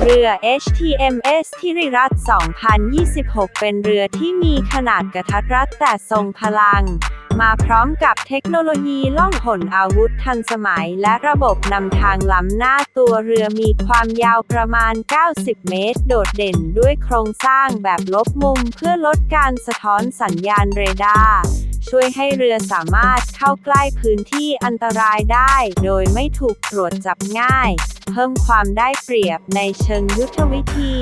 เรือ HTMS ทิริรัตน์2026 เป็นเรือที่มีขนาดกระทัดรัดแต่ทรงพลัง มาพร้อมกับเทคโนโลยีล่องหนอาวุธทันสมัย และระบบนำทางล้ำหน้าตัวเรือมีความยาวประมาณ 90 เมตร โดดเด่นด้วยโครงสร้างแบบลบมุมเพื่อลดการสะท้อนสัญญาณเรดาร์ช่วยให้เรือสามารถเข้าใกล้พื้นที่อันตรายได้ โดยไม่ถูกตรวจจับง่าย เพิ่มความได้เปรียบในเชิงยุทธวิธี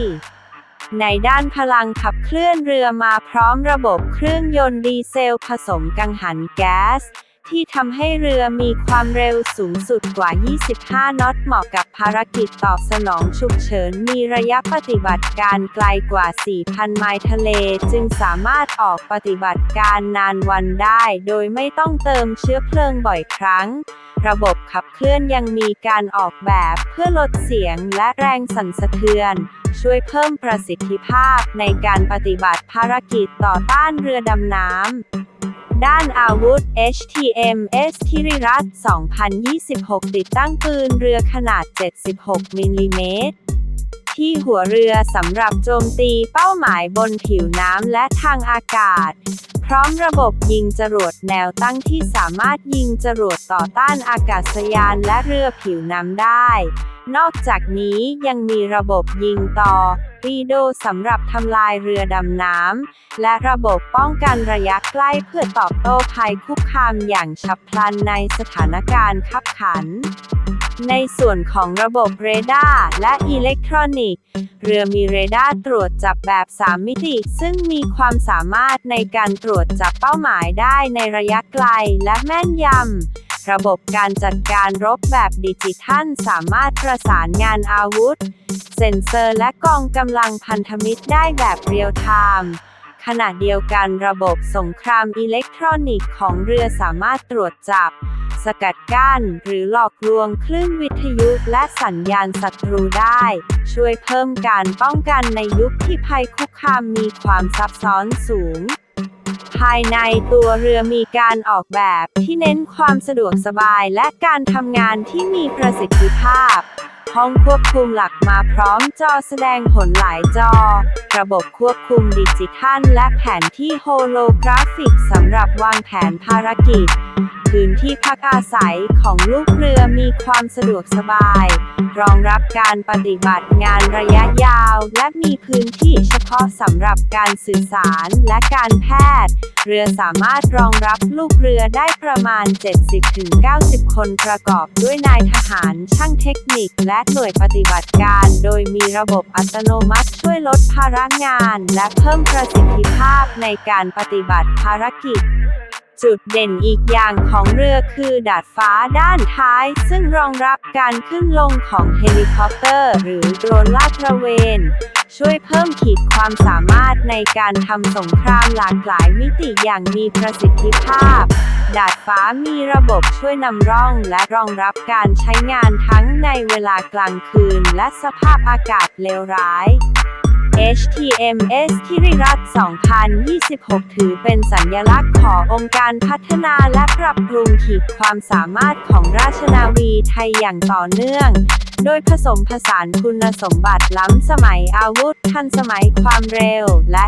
ในด้านพลังขับเคลื่อนเรือมาพร้อมระบบเครื่องยนต์ดีเซลผสมกังหันแก๊ส ที่ทำให้เรือมีความเร็วสูงสุดกว่า 25น็อตเหมาะกับภารกิจตอบสนองฉุกเฉิน มีระยะปฏิบัติการไกลกว่า 4,000 ไมล์ทะเล จึงสามารถออกปฏิบัติการนานวันได้ โดยไม่ต้องเติมเชื้อเพลิงบ่อยครั้ง ระบบขับเคลื่อนยังมีการออกแบบเพื่อลดเสียงและแรงสั่นสะเทือนช่วยเพิ่มประสิทธิภาพในการปฏิบัติภารกิจต่อต้านเรือดำน้ำ ด้านอาวุธ HTMS ทิริรัต2026 ติดตั้งปืนเรือขนาด 76 มิลลิเมตร ที่หัวเรือสำหรับโจมตีเป้าหมายบนผิวน้ำและทางอากาศ พร้อมระบบยิงจรวดแนวตั้งที่สามารถยิงจรวดต่อต้านอากาศยานและเรือผิวน้ำได้ นอกจากนี้ยังมีระบบยิงต่อ ปีโดสำหรับทำลายเรือดำน้ำ และระบบป้องกันระยะใกล้เพื่อตอบโต้ภัยคุกคามอย่างฉับพลันในสถานการณ์ขับขัน ในส่วนของระบบเรดาร์และอิเล็กทรอนิกส์ เรือมีเรดาร์ตรวจจับแบบ 3 มิติ ซึ่งมีความสามารถในการตรวจจับเป้าหมายได้ในระยะไกลและแม่นยำ ระบบการจัดการรบแบบดิจิทัลสามารถประสานงานอาวุธ เซ็นเซอร์และกองกำลังพันธมิตรได้แบบเรียลไทม์ขณะเดียวกันระบบสงครามอิเล็กทรอนิกส์ของเรือสามารถตรวจจับ สกัดกั้น หรือหลอกลวงคลื่นวิทยุและสัญญาณศัตรูได้ ช่วยเพิ่มการป้องกันในยุคที่ภัยคุกคามมีความซับซ้อนสูง ภายในตัวเรือมีการออกแบบที่เน้นความสะดวกสบายและการทำงานที่มีประสิทธิภาพ ห้องควบคุมหลักมาพร้อมจอแสดงผลหลายจอ ระบบควบคุมดิจิทัลและแผนที่โฮโลกราฟิกสำหรับวางแผนภารกิจ พื้นที่พักอาศัยของลูกเรือมีความสะดวกสบาย รองรับการปฏิบัติงานระยะยาว และมีพื้นที่เฉพาะสำหรับการสื่อสารและการแพทย์ เรือสามารถรองรับลูกเรือได้ประมาณ 70-90 คนประกอบด้วยนายทหารช่างเทคนิคและหน่วยปฏิบัติการ โดยมีระบบอัตโนมัติช่วยลดภาระงาน และเพิ่มประสิทธิภาพในการปฏิบัติภารกิจ จุดเด่นอีกอย่างของเรือคือดาดฟ้าด้านท้าย ซึ่งรองรับการขึ้นลงของเฮลิคอปเตอร์ หรือโดรนลาดตระเวน ช่วยเพิ่มขีดความสามารถในการทำสงครามหลากหลายมิติอย่างมีประสิทธิภาพ ดาดฟ้ามีระบบช่วยนำร่องและรองรับการใช้งานทั้งในเวลากลางคืนและสภาพอากาศเลวร้าย HTMS ทิริรัตน์2026 ถือเป็นสัญลักษณ์ขององค์การพัฒนาและปรับปรุงขีดความสามารถของราชนาวีไทยอย่างต่อเนื่อง โดยผสมผสานคุณสมบัติล้ำสมัยอาวุธ ทันสมัยความเร็ว และ